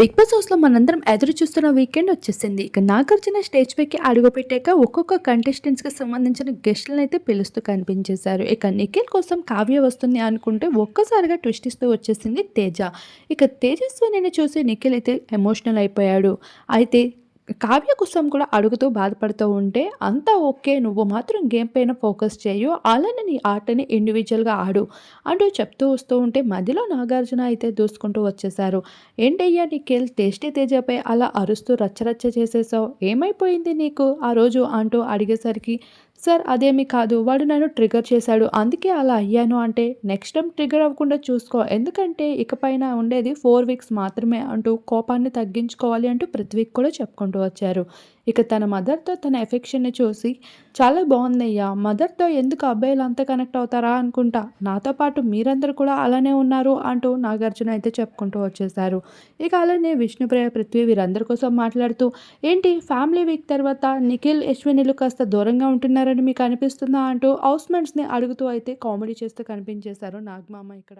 Big boss హౌస్లో మనందరం ఎదురు చూస్తున్న వీకెండ్ వచ్చేసింది. ఇక నాగార్జున స్టేజ్ పైకి అడుగుపెట్టాక ఒక్కొక్క కంటెస్టెంట్స్కి సంబంధించిన గెస్టులను అయితే పిలుస్తూ కనిపించేశారు. ఇక నిఖిల్ కోసం కావ్య వస్తుంది అనుకుంటే ఒక్కసారిగా ట్విస్ట్ ఇస్తూ వచ్చేసింది తేజ. ఇక తేజస్విని చూసి నిఖిల్ అయితే ఎమోషనల్ అయిపోయాడు. అయితే కావ్య కోసం కూడా అడుగుతూ బాధపడుతూ ఉంటే అంతా ఓకే నువ్వు మాత్రం గేమ్ పైన ఫోకస్ చేయు అలానే నీ ఆటని ఇండివిజువల్గా ఆడు అంటూ చెప్తూ వస్తూ ఉంటే మధ్యలో నాగార్జున అయితే దూసుకుంటూ వచ్చేసారు ఏంటయ్యా నీకెళ్ళి టేస్టీ తేజపై అలా అరుస్తూ రచ్చరచ్చ చేసేసావు? ఏమైపోయింది నీకు? ఆ రోజు అంటూ అడిగేసరికి సార్ అదేమీ కాదు. వాడు నన్ను ట్రిగర్ చేశాడు. అందుకే అలా అయ్యాను అంటే నెక్స్ట్ టైం ట్రిగర్ అవ్వకుండా చూసుకో. ఎందుకంటే ఇకపైన ఉండేది ఫోర్ వీక్స్ మాత్రమే అంటూ కోపాన్ని తగ్గించుకోవాలి అంటూ ప్రతి వీక్ కూడా చెప్పుకుంటూ వచ్చారు. ఇక తన మదర్తో తన ఎఫెక్షన్ని చూసి చాలా బాగుందయ్యా మదర్తో ఎందుకు అబ్బాయిలు అంత కనెక్ట్ అవుతారా అనుకుంటా నాతో పాటు మీరందరూ కూడా అలానే ఉన్నారు అంటూ నాగార్జున అయితే చెప్పుకుంటూ వచ్చేసారు ఇక అలానే విష్ణుప్రియ పృథ్వీ వీరందరి కోసం మాట్లాడుతూ ఏంటి ఫ్యామిలీ వీక్ తర్వాత నిఖిల్ యశ్వినిలు కాస్త దూరంగా ఉంటున్నారని మీకు అనిపిస్తుందా? అంటూ హౌస్మెంట్స్ని అడుగుతూ అయితే కామెడీ చేస్తూ కనిపించేశారు నాగమామ ఇక్కడ.